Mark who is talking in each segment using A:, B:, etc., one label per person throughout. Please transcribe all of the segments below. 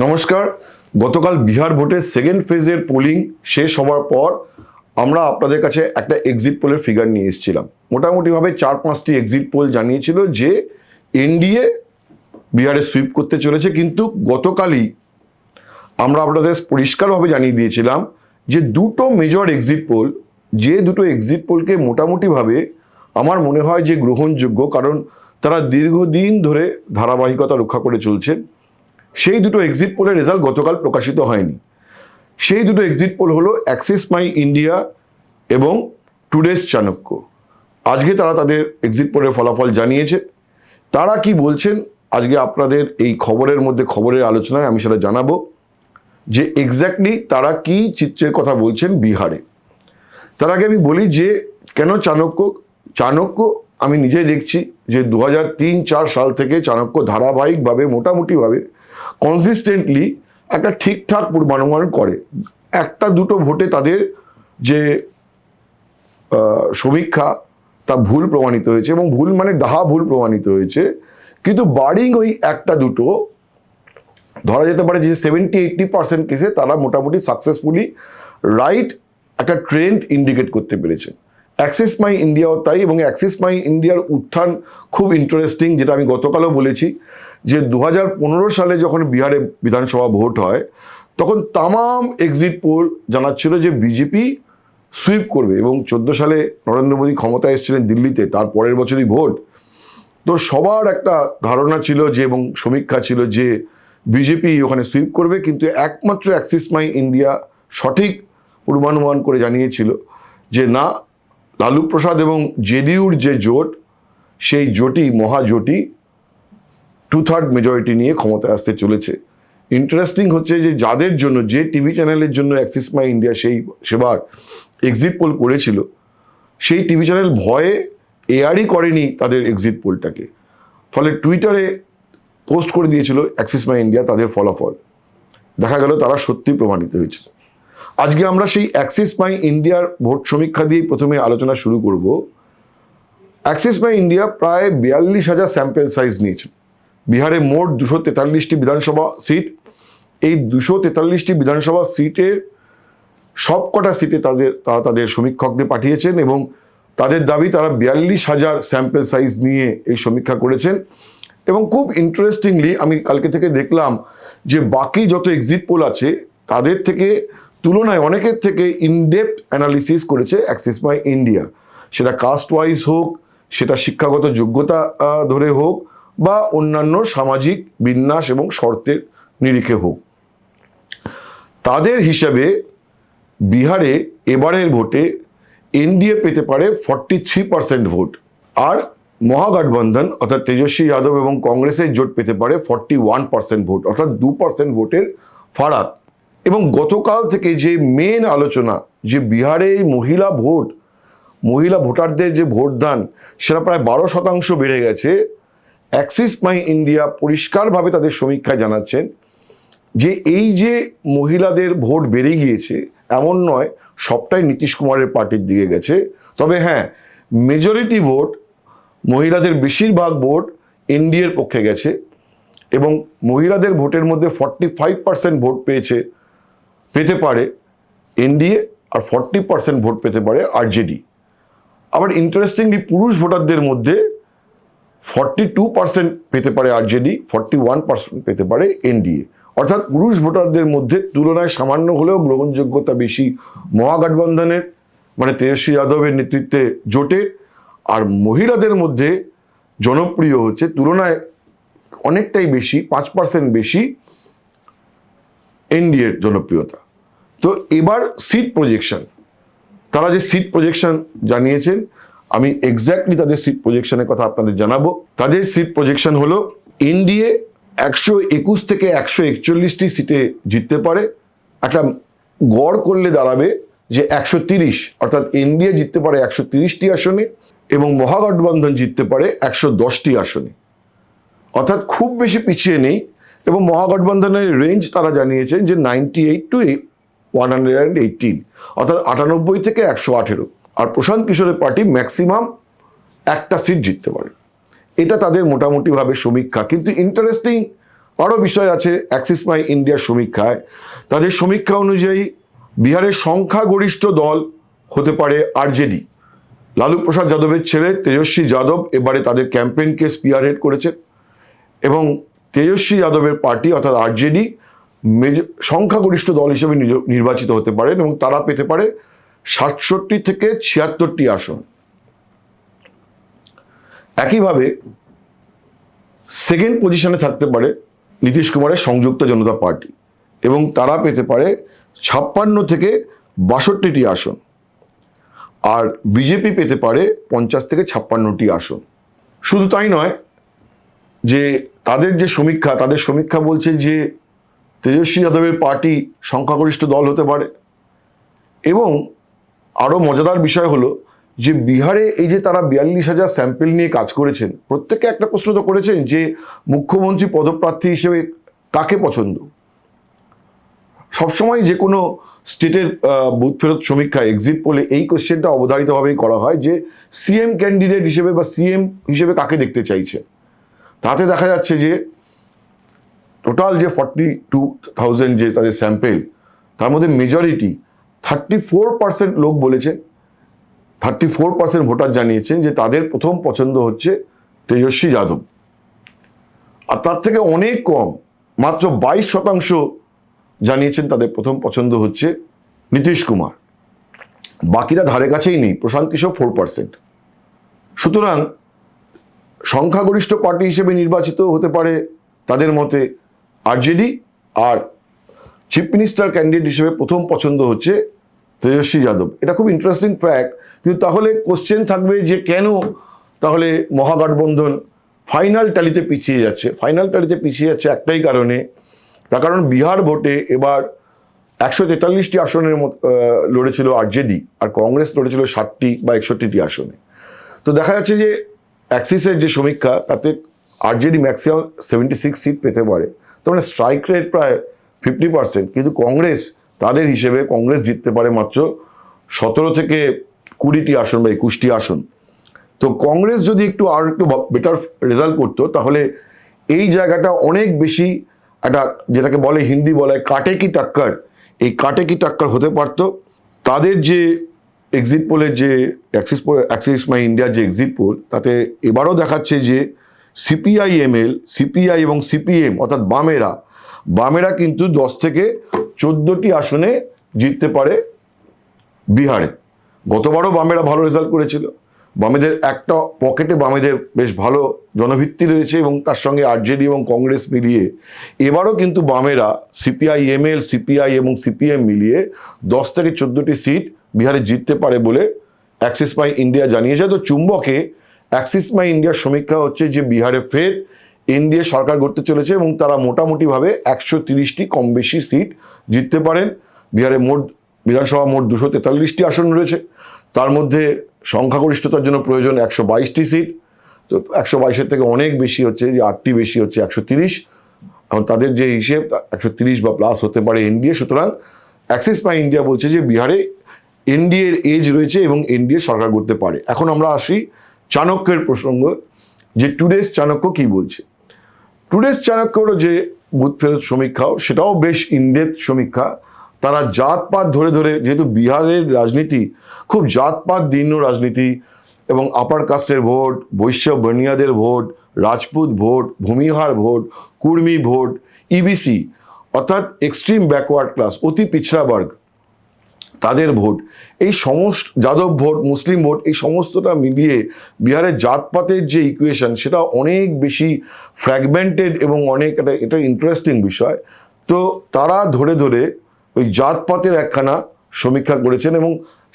A: নমস্কার। গতকাল বিহার ভোটের সেকেন্ড ফেজের পোলিং শেষ হওয়ার পর আমরা আপনাদের কাছে একটা এক্সিট পোলের ফিগার নিয়ে এসেছিলাম। মোটামুটিভাবে চার পাঁচটি এক্সিট পোল জানিয়েছিল যে এনডিএ বিহারে সুইপ করতে চলেছে। কিন্তু গতকালই আমরা আপনাদের পরিষ্কারভাবে জানিয়ে দিয়েছিলাম যে দুটো মেজর এক্সিট পোল যে দুটো এক্সিট পোলকে মোটামুটিভাবে আমার মনে হয় যে গ্রহণযোগ্য, কারণ তারা দীর্ঘদিন ধরে ধারাবাহিকতা রক্ষা করে চলছে সেই দুটো এক্সিট পোলের রেজাল্ট গতকাল প্রকাশিত হয়নি। সেই দুটো এক্সিট পোল হলো অ্যাক্সিস মাই ইন্ডিয়া এবং টুডেস চাণক্য আজকে তারা তাদের এক্সিট পোলের ফলাফল জানিয়েছে। তারা কি বলছেন? আজকে আপনাদের এই খবরের মধ্যে, খবরের আলোচনায় আমি সেটা জানাব যে এক্স্যাক্টলি তারা কি চিত্রের কথা বলছেন বিহারে। তার আগে আমি বলি যে, কেন চাণক্য চাণক্য আমি নিজে দেখছি যে দু হাজার তিন চার সাল থেকে চাণক্য ধারাবাহিকভাবে, মোটামুটিভাবে কনসিস্টেন্টলি একটা ঠিকঠাক পূর্বানুমান করে। একটা, দুটো ভোটে তাদের যে সমীক্ষা, তা ভুল প্রমাণিত হয়েছে এবং ভুল মানে ডাহা ভুল প্রমাণিত হয়েছে। কিন্তু বারিং ওই একটা, দুটো, ধরা যেতে পারে যে সেভেন্টি এইট্টি পার্সেন্ট কেসে তারা মোটামুটি সাকসেসফুলি রাইট একটা ট্রেন্ড ইন্ডিকেট করতে পেরেছে অ্যাক্সিস মাই ইন্ডিয়াও তাই এবং অ্যাক্সিস মাই ইন্ডিয়ার উত্থান খুব ইন্টারেস্টিং যেটা আমি গতকালও বলেছি। যে দু হাজার পনেরো সালে যখন বিহারে বিধানসভা ভোট হয়, তখন তামাম এক্সিট পোল জানাচ্ছিল যে বিজেপি সুইপ করবে এবং চোদ্দ সালে নরেন্দ্র মোদী ক্ষমতায় এসেছিলেন দিল্লিতে, তার পরের বছরই ভোট। তো সবার একটা ধারণা ছিল যে এবং সমীক্ষা ছিল যে বিজেপি ওখানে সুইপ করবে, কিন্তু একমাত্র অ্যাক্সিস মাই ইন্ডিয়া সঠিক পূর্বানুমান করে জানিয়েছিল যে না, লালু প্রসাদ এবং জেডিইউর যে জোট, সেই জোটই মহাজোটই টু থার্ড মেজরিটি নিয়ে ক্ষমতায় আসতে চলেছে। ইন্টারেস্টিং হচ্ছে যে যাদের জন্য, যে টিভি চ্যানেলের জন্য অ্যাক্সিস মাই ইন্ডিয়া সেই সেবার এক্সিট পোল করেছিল, সেই টিভি চ্যানেল ভয়ে এয়ারই করেনি তাদের এক্সিট পোলটাকে ফলে টুইটারে পোস্ট করে দিয়েছিল অ্যাক্সিস মাই ইন্ডিয়া তাদের ফলাফল। দেখা গেল তারা সত্যি প্রমাণিত হয়েছে। আজকে আমরা সেই অ্যাক্সিস মাই ইন্ডিয়ার ভোট সমীক্ষা দিয়েই প্রথমে আলোচনা শুরু করব। অ্যাক্সিস মাই ইন্ডিয়া প্রায় বিয়াল্লিশ হাজার স্যাম্পেল সাইজ নিয়েছে। বিহারে মোট দুশো তেতাল্লিশটি বিধানসভা সিট। এই দুশো তেতাল্লিশটি বিধানসভা সিটের সবকটা সিটে তাদের, তারা তাদের সমীক্ষকদের পাঠিয়েছেন এবং তাদের দাবি তারা বিয়াল্লিশ হাজার স্যাম্পেল সাইজ নিয়ে এই সমীক্ষা করেছেন। এবং খুব ইন্টারেস্টিংলি আমি কালকে থেকে দেখলাম যে বাকি যত এক্সিট পোল আছে, তাদের থেকে তুলনায় অনেকের থেকে ইনডেপথ অ্যানালিসিস করেছে অ্যাক্সিস মাই ইন্ডিয়া সেটা কাস্ট ওয়াইজ হোক, সেটা শিক্ষাগত যোগ্যতা ধরে হোক বা অন্যান্য সামাজিক বিন্যাস এবং শর্তের নিরিখে হোক। তাদের হিসাবে বিহারে এবারের ভোটে এনডিএ পেতে পারে ফর্টি থ্রি পার্সেন্ট ভোট আর মহাগঠবন্ধন অর্থাৎ তেজস্বী যাদব এবং কংগ্রেসের জোট পেতে পারে ফর্টি ওয়ান পার্সেন্ট ভোট অর্থাৎ দু পার্সেন্ট ভোটের ফারাক। এবং গতকাল থেকে যে মেন আলোচনা, যে বিহারে মহিলা ভোট, মহিলা ভোটারদের যে ভোটদান, সেটা প্রায় বারো শতাংশ বেড়ে গেছে। অ্যাক্সিস মাই ইন্ডিয়া পরিষ্কারভাবে তাদের সমীক্ষায় জানাচ্ছেন যে এই যে মহিলাদের ভোট বেড়ে গিয়েছে, এমন নয়, সবটাই নীতিশ কুমারের পার্টির দিকে গেছে। তবে হ্যাঁ মেজরিটি ভোট মহিলাদের বেশিরভাগ ভোট এনডিএর পক্ষে গেছে এবং মহিলাদের ভোটের মধ্যে ফর্টি ফাইভ পার্সেন্ট ভোট পেয়েছে, পেতে পারে এনডিএ আর ফর্টি পার্সেন্ট ভোট পেতে পারে আরজেডি আবার ইন্টারেস্টিংলি পুরুষ ভোটারদের মধ্যে ফর্টি টু পার্সেন্ট পেতে পারে আরজেডি ফর্টি ওয়ান পার্সেন্ট পেতে পারে এনডিএ অর্থাৎ পুরুষ ভোটারদের মধ্যে তুলনায় সামান্য হলেও গ্রহণযোগ্যতা বেশি মহাগঠবন্ধনের মানে তেজস্বী যাদবের নেতৃত্বে জোটে। আর মহিলাদের মধ্যে জনপ্রিয় হচ্ছে, তুলনায় অনেকটাই বেশি, পাঁচ পার্সেন্ট বেশি এনডিএর জনপ্রিয়তা। তো এবার সিট প্রজেকশন তারা যে সিট প্রজেকশন জানিয়েছেন আমি এক্স্যাক্টলি তাদের সিট প্রজেকশনের কথা আপনাদের জানাব। তাদের সিট প্রজেকশন হলো এনডিএ একশো একুশ থেকে একশো একচল্লিশটি সিটে জিততে পারে। একটা গড় করলে দাঁড়াবে যে একশো তিরিশ, অর্থাৎ এনডিএ জিততে পারে একশো তিরিশটি আসনে এবং মহাগঠবন্ধন জিততে পারে একশো দশটি আসনে। অর্থাৎ খুব বেশি পিছিয়ে নেই এবং মহাগঠবন্ধনের রেঞ্জ তারা জানিয়েছেন যে ninety eight to one hundred and eighteen অর্থাৎ আটানব্বই থেকে একশো আঠেরো। আর প্রশান্ত কিশোরের পার্টি ম্যাক্সিমাম একটা সিট জিততে পারে। এটা তাদের মোটামুটিভাবে সমীক্ষা। কিন্তু ইন্টারেস্টিং আরও বিষয় আছে অ্যাক্সিস মাই ইন্ডিয়ার সমীক্ষায়। তাদের সমীক্ষা অনুযায়ী বিহারের সংখ্যাগরিষ্ঠ দল হতে পারে আরজেডি লালু প্রসাদ যাদবের ছেলে তেজস্বী যাদব এবারে তাদের ক্যাম্পেইনকে স্পিয়ারহেড করেছেন এবং তেজস্বী যাদবের পার্টি অর্থাৎ আরজেডি মেজ সংখ্যাগরিষ্ঠ দল হিসেবে নির্বাচিত হতে পারেন এবং তারা পেতে পারে সাতষট্টি থেকে ছিয়াত্তরটি আসন। একইভাবে সেকেন্ড পজিশনে থাকতে পারে নীতিশ কুমারের সংযুক্ত জনতা পার্টি এবং তারা পেতে পারে ছাপ্পান্ন থেকে বাষট্টিটি আসন। আর বিজেপি পেতে পারে পঞ্চাশ থেকে ছাপ্পান্নটি আসন। শুধু তাই নয় যে তাদের যে সমীক্ষা, তাদের সমীক্ষা বলছে যে তেজস্বী যাদবের পার্টি সংখ্যাগরিষ্ঠ দল হতে পারে এবং আরও মজাদার বিষয় হলো যে বিহারে এই যে তারা বিয়াল্লিশ হাজার স্যাম্পেল নিয়ে কাজ করেছেন প্রত্যেকে একটা প্রশ্ন তো করেছেন যে মুখ্যমন্ত্রী পদপ্রার্থী হিসেবে কাকে পছন্দ? সবসময় যে কোনো স্টেটের বুথ ফেরত সমীক্ষা এক্সিট পোলে এই কোশ্চেনটা অবধারিতভাবেই করা হয় যে সিএম ক্যান্ডিডেট হিসেবে বা সিএম হিসেবে কাকে দেখতে চাইছে? তাতে দেখা যাচ্ছে যে টোটাল যে ফর্টি টু থাউজেন্ড যে তাদের স্যাম্পেল, তার মধ্যে মেজরিটি থার্টি ফোর পার্সেন্ট লোক বলেছে থার্টি ফোর পার্সেন্ট ভোটার জানিয়েছেন যে তাদের প্রথম পছন্দ হচ্ছে তেজস্বী যাদব। আর তার থেকে অনেক কম, মাত্র বাইশ শতাংশ জানিয়েছেন তাদের প্রথম পছন্দ হচ্ছে নীতিশ কুমার। বাকিরা ধারে কাছেই নেই, প্রশান্ত কিশোর ফোর পার্সেন্ট সুতরাং সংখ্যাগরিষ্ঠ পার্টি হিসেবে নির্বাচিত হতে পারে তাদের মতে আরজেডি, আর চিফ মিনিস্টার ক্যান্ডিডেট হিসেবে প্রথম পছন্দ হচ্ছে তেজস্বী যাদব। এটা খুব ইন্টারেস্টিং ফ্যাক্ট কিন্তু তাহলে কোশ্চেন থাকবে যে কেন তাহলে মহাগঠবন্ধন ফাইনাল টালিতে পিছিয়ে যাচ্ছে? ফাইনাল টালিতে পিছিয়ে যাচ্ছে একটাই কারণে, তার কারণ বিহার ভোটে এবার একশো তেতাল্লিশটি আসনের লড়েছিল আরজেডি আর কংগ্রেস লড়েছিল ষাটটি বা একষট্টিটি আসনে। তো দেখা যাচ্ছে যে অ্যাক্সিসের যে সমীক্ষা, তাতে RJD maximum seventy six seat পেতে পারে। তার মানে স্ট্রাইক রেট প্রায় ফিফটি পার্সেন্ট কিন্তু কংগ্রেস তাদের হিসেবে কংগ্রেস জিততে পারে মাত্র সতেরো থেকে কুড়িটি আসন বা একুশটি আসন। তো কংগ্রেস যদি একটু আর একটু বেটার রেজাল্ট করতো, তাহলে এই জায়গাটা অনেক বেশি একটা যেটাকে বলে হিন্দি বলে কাটে কি টাক্কার, এই কাটে কি টাক্কর হতে পারতো। তাদের যে এক্সিট পোলের যে অ্যাক্সিস পোল অ্যাক্সিস মাই ইন্ডিয়ার যে এক্সিট পোল তাতে এবারও দেখাচ্ছে যে সিপিআই এমএল সিপিআই এবং সিপিএম অর্থাৎ বামেরা বামেরা কিন্তু দশ থেকে চোদ্দোটি আসনে জিততে পারে বিহারে। গতবারও বামেরা ভালো রেজাল্ট করেছিল। বামেদের একটা পকেটে বামেদের বেশ ভালো জনভিত্তি রয়েছে এবং তার সঙ্গে আরজেডি এবং কংগ্রেস মিলিয়ে এবারও কিন্তু বামেরা সিপিআই এমএল সিপিআই এবং সিপিএম মিলিয়ে দশ থেকে চোদ্দোটি সিট বিহারে জিততে পারে বলে অ্যাক্সিস মাই ইন্ডিয়া জানিয়েছে। তো চুম্বকে অ্যাক্সিস মাই ইন্ডিয়ার সমীক্ষা হচ্ছে যে বিহারে ফের এনডিএ সরকার গড়তে চলেছে এবং তারা মোটামুটিভাবে একশো তিরিশটি কম বেশি সিট জিততে পারেন। বিহারে মোট, বিধানসভা মোট দুশো তেতাল্লিশটি আসন রয়েছে। তার মধ্যে সংখ্যাগরিষ্ঠতার জন্য প্রয়োজন একশো বাইশটি সিট। তো একশো বাইশের থেকে অনেক বেশি হচ্ছে, যে আটটি বেশি হচ্ছে একশো তিরিশ। এখন তাদের যে হিসেব, একশো তিরিশ বা প্লাস হতে পারে এনডিএ। সুতরাং অ্যাক্সিস বাই ইন্ডিয়া বলছে যে বিহারে এনডিএ এর এজ রয়েছে এবং এনডিএ সরকার করতে পারে। এখন আমরা আসি চাণক্যের প্রসঙ্গ, যে টুডেস চাণক্য কি বলছে? টুডেস চাণক্যরও যে বুথ ফেরত সমীক্ষাও সেটাও বেশ ইনডেপ সমীক্ষা। তারা জাতপাত ধরে ধরে, যেহেতু বিহারের রাজনীতি খুব জাতপাত দীর্ণ রাজনীতি, এবং আপার কাস্টের ভোট, বৈশ্য বনিয়াদের vote, Rajput vote, ভূমিহার vote, Kurmi vote EBC অর্থাৎ এক্সট্রিম ব্যাকওয়ার্ড ক্লাস অতি পিছড়া বর্গ। তাদের ভোট। এই সমস্ত যাদব ভোট, মুসলিম ভোট, এই সমস্তটা মিলিয়ে বিহারের জাতপাতের যে ইকুয়েশন সেটা অনেক বেশি ফ্র্যাগমেন্টেড এবং অনেক একটা এটা ইন্টারেস্টিং বিষয়। তো তারা ধরে ধরে ওই জাতপাতের একখানা সমীক্ষা করেছেন এবং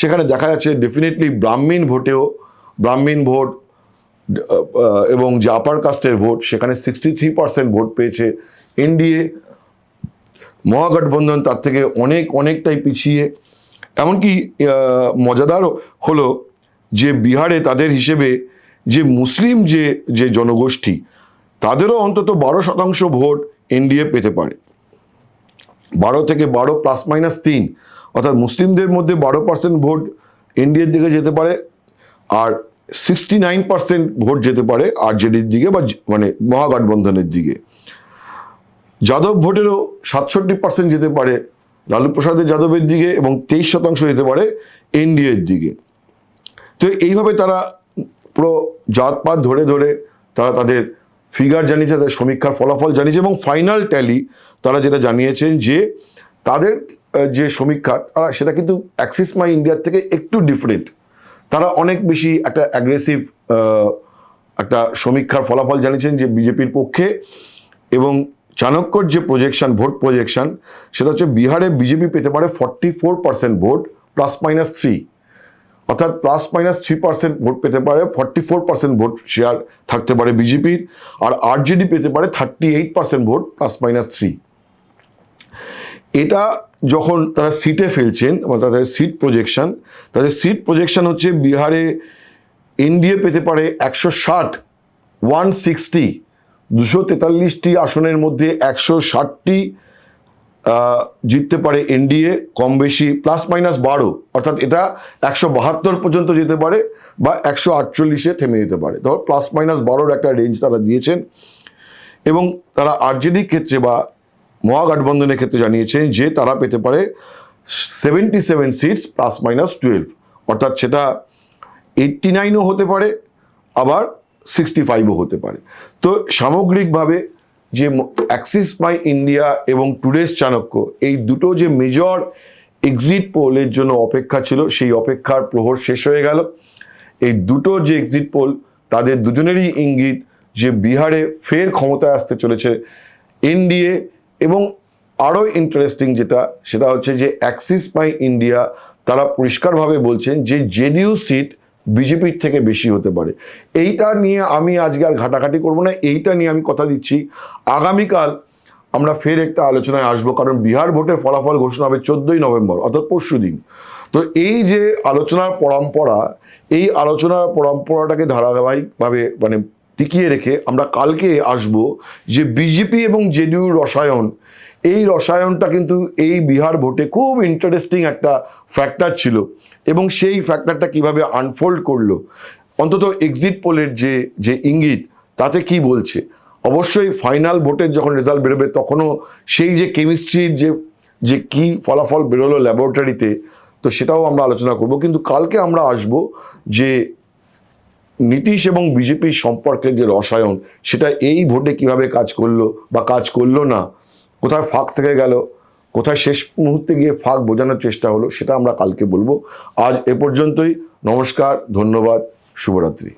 A: সেখানে দেখা যাচ্ছে ডেফিনেটলি ব্রাহ্মীণ ভোটেও, ব্রাহ্মীণ ভোট এবং যে আপার কাস্টের ভোট, সেখানে সিক্সটি থ্রি পার্সেন্ট ভোট পেয়েছে এনডিএ মহাগঠবন্ধন তার থেকে অনেক, অনেকটাই পিছিয়ে। এমনকি মজাদার হলো যে বিহারে তাদের হিসেবে যে মুসলিম যে যে জনগোষ্ঠী, তাদেরও অন্তত বারো শতাংশ ভোট এনডিএ পেতে পারে। বারো থেকে বারো প্লাস মাইনাস তিন, অর্থাৎ মুসলিমদের মধ্যে বারো পার্সেন্ট ভোট এনডিএর দিকে যেতে পারে আর সিক্সটি নাইন পার্সেন্ট ভোট যেতে পারে আরজেডির দিকে বা মানে মহাগঠবন্ধনের দিকে। যাদব ভোটেরও সাতষট্টি পার্সেন্ট যেতে পারে লালু প্রসাদের যাদবের দিকে এবং তেইশ শতাংশ যেতে পারে এনডিএর দিকে। তো এইভাবে তারা পুরো জাতপাত ধরে ধরে তারা তাদের ফিগার জানিয়েছে, তাদের সমীক্ষার ফলাফল জানিয়েছে এবং ফাইনাল ট্যালি তারা যেটা জানিয়েছেন যে তাদের যে সমীক্ষা, তারা সেটা কিন্তু অ্যাক্সিস মাই ইন্ডিয়ার থেকে একটু ডিফারেন্ট তারা অনেক বেশি একটা অ্যাগ্রেসিভ একটা সমীক্ষার ফলাফল জানিয়েছেন যে বিজেপির পক্ষে এবং চাণক্যর যে প্রজেকশন ভোট প্রজেকশন সেটা হচ্ছে বিহারে বিজেপি পেতে পারে ফর্টি ফোর পার্সেন্ট ভোট প্লাস মাইনাস থ্রি অর্থাৎ প্লাস মাইনাস থ্রি পার্সেন্ট ভোট পেতে পারে ফর্টি ফোর পার্সেন্ট ভোট শেয়ার থাকতে পারে বিজেপির, আর আরজেডি পেতে পারে থার্টি এইট পার্সেন্ট ভোট প্লাস মাইনাস থ্রি এটা যখন তারা সিটে ফেলছেন তাদের সিট প্রজেকশন তাদের সিট প্রজেকশন হচ্ছে বিহারে এনডিএ পেতে পারে একশো ষাট ওয়ান সিক্সটি দুশো তেতাল্লিশটি আসনের মধ্যে একশো ষাটটি জিততে পারে এনডিএ কম বেশি প্লাস মাইনাস বারো, অর্থাৎ এটা একশো বাহাত্তর পর্যন্ত যেতে পারে বা একশো আটচল্লিশে থেমে যেতে পারে। ধর, প্লাস মাইনাস বারোর একটা রেঞ্জ তারা দিয়েছেন এবং তারা আরজেডির ক্ষেত্রে বা মহাগঠবন্ধনের ক্ষেত্রে জানিয়েছেন যে তারা পেতে পারে seventy seven seats plus minus twelve, অর্থাৎ সেটা এইট্টি নাইনও হতে পারে। আবার সিক্সটি ফাইভও হতে পারে। তো সামগ্রিকভাবে যে অ্যাক্সিস মাই ইন্ডিয়া এবং টুডেস চাণক্য এই দুটো যে মেজর এক্সিট পোলের জন্য অপেক্ষা ছিল, সেই অপেক্ষার প্রহর শেষ হয়ে গেল। এই দুটো যে এক্সিট পোল তাদের দুজনেরই ইঙ্গিত যে বিহারে ফের ক্ষমতায় আসতে চলেছে এনডিএ এবং আরও ইন্টারেস্টিং যেটা, সেটা হচ্ছে যে অ্যাক্সিস মাই ইন্ডিয়া তারা পরিষ্কারভাবে বলছেন যে জেডিইউ সিট বিজেপির থেকে বেশি হতে পারে। এইটা নিয়ে আমি আজকে আর ঘাটাঘাটি করব না, এইটা নিয়ে আমি কথা দিচ্ছি। আগামীকাল আমরা ফের একটা আলোচনায় আসব, কারণ বিহার ভোটের ফলাফল ঘোষণা হবে চোদ্দই নভেম্বর, অর্থাৎ পরশু দিন। তো এই যে আলোচনার পরম্পরা, এই আলোচনার পরম্পরাটাকে ধারাবাহিকভাবে মানে টিকিয়ে রেখে আমরা কালকে আসব যে বিজেপি এবং জেডিইউর রসায়ন এই রসায়নটা কিন্তু এই বিহার ভোটে খুব ইন্টারেস্টিং একটা ফ্যাক্টর ছিল এবং সেই ফ্যাক্টরটা কীভাবে আনফোল্ড করল? অন্তত এক্সিট পোলের যে যে ইঙ্গিত, তাতে কি বলছে? অবশ্যই ফাইনাল ভোটের যখন রেজাল্ট বেরোবে, তখনও সেই যে কেমিস্ট্রির যে যে কি ফলাফল বেরোলো ল্যাবরেটরিতে তো সেটাও আমরা আলোচনা করব। কিন্তু কালকে আমরা আসব যে নীতিশ এবং বিজেপির সম্পর্কের যে রসায়ন, সেটা এই ভোটে কীভাবে কাজ করল বা কাজ করল না কোথায় ফাঁক থেকে গেল, কোথায় শেষ মুহূর্তে গিয়ে ফাঁক বোঝানোর চেষ্টা হলো, সেটা আমরা কালকে বলব। আজ এ পর্যন্তই, নমস্কার, ধন্যবাদ, শুভরাত্রি।